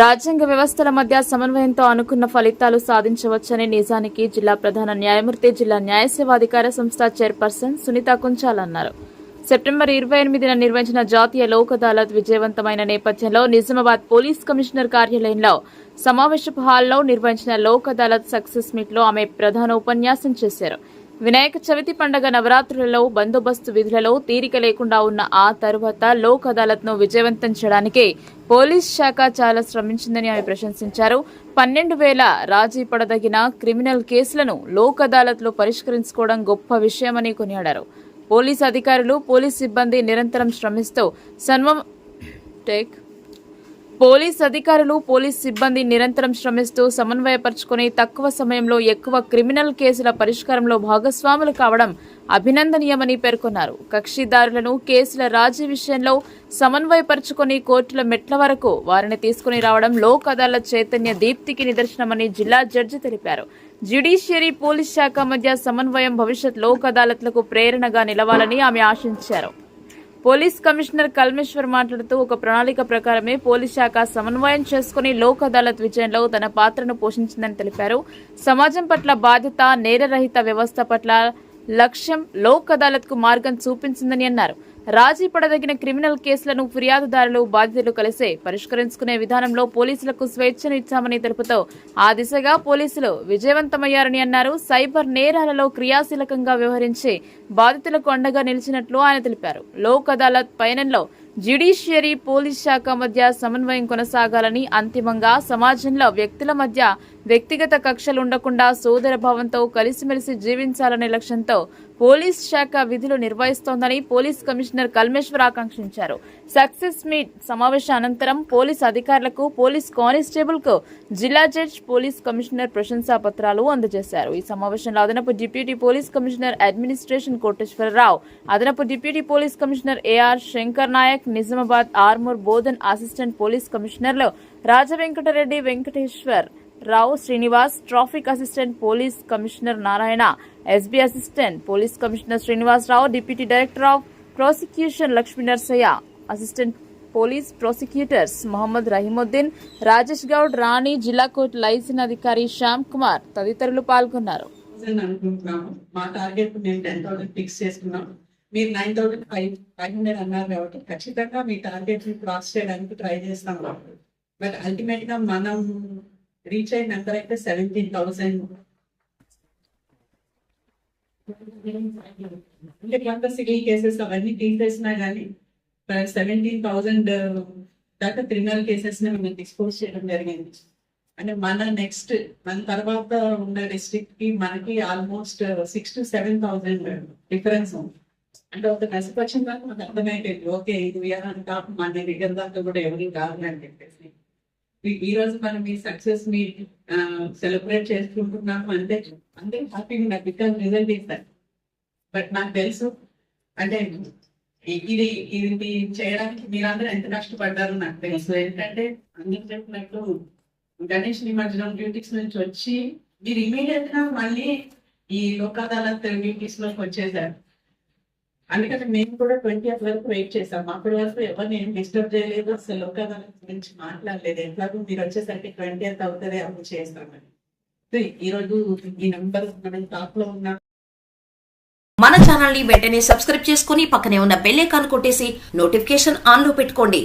రాజ్యాంగ వ్యవస్థల మధ్య సమన్వయంతో అనుకున్న ఫలితాలు సాధించవచ్చని నిజానికి జిల్లా ప్రధాన న్యాయమూర్తి జిల్లా న్యాయసేవాధికార సంస్థ చైర్పర్సన్ సునీత కుంచాల్ అన్నారు. సెప్టెంబర్ ఇరవై ఎనిమిదిన నిర్వహించిన జాతీయ లోక్ అదాలత్ విజయవంతమైన నేపథ్యంలో నిజామాబాద్ పోలీస్ కమిషనర్ కార్యాలయంలో సమావేశపు హాల్లో నిర్వహించిన లోక్ అదాలత్ సక్సెస్ మీట్లో ఆమె ప్రధాన ఉపన్యాసం చేశారు. వినాయక చవితి పండగ నవరాత్రులలో బందోబస్తు విధులలో తీరిక లేకుండా ఉన్న ఆ తరువాత లోక్ అదాలత్ను విజయవంతం చేయడానికే పోలీస్ శాఖ చాలా శ్రమించిందని ఆమె ప్రశంసించారు. పన్నెండు వేల రాజీ పడదగిన క్రిమినల్ కేసులను లోక్ అదాలత్లో పరిష్కరించుకోవడం గొప్ప విషయమని కొనియాడారు. పోలీస్ అధికారులు పోలీస్ సిబ్బంది నిరంతరం శ్రమిస్తూ సన్వం టేక్ పోలీస్ అధికారులు పోలీస్ సిబ్బంది నిరంతరం శ్రమిస్తూ సమన్వయపరుచుకుని తక్కువ సమయంలో ఎక్కువ క్రిమినల్ కేసుల పరిష్కారంలో భాగస్వాములు కావడం అభినందనీయమని పేర్కొన్నారు. కక్షిదారులను కేసుల రాజీ విషయంలో సమన్వయపరుచుకుని కోర్టుల మెట్ల వరకు వారిని తీసుకుని రావడం లోక్ అదాలత్ చైతన్య దీప్తికి నిదర్శనమని జిల్లా జడ్జి తెలిపారు. జ్యుడిషియరీ పోలీస్ శాఖ మధ్య సమన్వయం భవిష్యత్ లోక్ అదాలత్లకు ప్రేరణగా నిలవాలని ఆమె ఆశించారు. పోలీస్ కమిషనర్ కల్మేశ్వర్ మాట్లాడుతూ ఒక ప్రణాళిక ప్రకారమే పోలీస్ శాఖ సమన్వయం చేసుకుని లోక్ అదాలత్ విజయంలో తన పాత్రను పోషించిందని తెలిపారు. సమాజం పట్ల బాధ్యత నేరరహిత వ్యవస్థ పట్ల లక్ష్యం లోక్ అదాలత్కు మార్గం చూపించిందని అన్నారు. రాజీ పడదగిన క్రిమినల్ కేసులను ఫిర్యాదుదారులు బాధితులు కలిసే పరిష్కరించుకునే విధానంలో పోలీసులకు స్వేచ్ఛను ఇచ్చామని తెలుపుతూ ఆ దిశగా పోలీసులు విజయవంతమయ్యారని అన్నారు. సైబర్ నేరాలలో క్రియాశీలకంగా వ్యవహరించి బాధితులకు అండగా నిలిచినట్లు ఆయన తెలిపారు. లోక్ అదాలత్ పయనంలో జ్యుడిషియరీ పోలీస్ శాఖ మధ్య సమన్వయం కొనసాగాలని అంతిమంగా సమాజంలో వ్యక్తుల మధ్య వ్యక్తిగత కక్షలు ఉండకుండా సోదర భావంతో కలిసిమెలిసి జీవించాలనే లక్ష్యంతో పోలీస్ శాఖ విధులు నిర్వహిస్తోందని పోలీస్ కమిషనర్ కల్మేశ్వర్ ఆకాంక్షించారు. సక్సెస్ మీట్ సమావేశ అనంతరం పోలీస్ అధికారులకు పోలీస్ కానిస్టేబుల్కు జిల్లా జడ్జ్ పోలీస్ కమిషనర్ ప్రశంసా పత్రాలు అందజేశారు. ఈ సమావేశంలో అదనపు deputy police commissioner administration Koteswararao అదనపు deputy police commissioner AR Shankar Nayak Nizamabad Armoor Bodhan assistant police కమిషనర్లు Rajavenkatareddy Venkateshwar Rao Srinivas traffic assistant police commissioner Narayana SB assistant police commissioner Srinivas Rao deputy director of prosecution Lakshmi Narsaiah assistant police prosecutors Mohammed Rahimuddin Rajesh Goud Rani జిల్లా court licence అధికారి శ్యామ్ కుమార్ తదితరులు పాల్గొన్నారు. అనుకుంటున్నాము. మా target మేము ten thousand fix చేసుకున్నాం మీరు nine thousand five five hundred అన్నారు కాబట్టి ఖచ్చితంగా మీ టార్గెట్ క్రాస్ చేయడానికి ట్రై చేస్తాం బట్ అల్టిమేట్గా మనం రీచ్ అయిన నెంబర్ అయితే సెవెంటీన్ థౌసండ్ అంటే కొంత సివిల్ కేసెస్ అవన్నీ తీసేసినా కానీ సెవెంటీన్ థౌసండ్ దాకా క్రిమినల్ కేసెస్ మేము డిస్పోజ్ చేయడం జరిగింది. అంటే మన నెక్స్ట్ మన తర్వాత ఉన్న డిస్ట్రిక్ట్కి మనకి almost six to seven thousand difference ఉంది. అంటే ఒక మెసేజ్ వచ్చిన దాకా మాకు అర్థమైపోయింది ఓకే ఇది వేయాలని కాదు మన దగ్గర దాకా కూడా ఎవరికి కావాలని చెప్పేసి. ఈ- రోజు మనం ఈ సక్సెస్ని సెలబ్రేట్ చేసుకుంటున్నాము అంటే అంతే హ్యాపీగా నాకు బికాస్ రిజల్ట్ ఇస్తారు బట్ నాకు తెలుసు అంటే ఇది ఇది చేయడానికి మీరందరూ ఎంత కష్టపడ్డారో నాకు తెలుసు. ఏంటంటే అందరూ చెప్పినట్టు గణేష్ నిమజ్జనం డ్యూటీస్ నుంచి వచ్చి మీరు ఇమీడియట్గా మళ్ళీ ఈ లోకాదాల డ్యూటీస్లోకి వచ్చేసారు. అందుకని మేము కూడా ట్వంటీ వరకు వెయిట్ చేసాం. అప్పటి వరకు ఎవరిని ఏం డిస్టర్బ్ చేయలేదు. అసలు లోక్ గురించి మాట్లాడలేదు. ఎట్లాగో మీరు వచ్చేసరికి ట్వంటీ అవుతుంది అప్పుడు చేస్తామని సో ఈ రోజు ఈ నెంబర్ మనం టాప్లో ఉన్న మన ఛానల్ని వెంటనే సబ్స్క్రైబ్ చేసుకుని పక్కనే ఉన్న బెల్ ఐకాన్ కొట్టేసి నోటిఫికేషన్ ఆన్లో పెట్టుకోండి.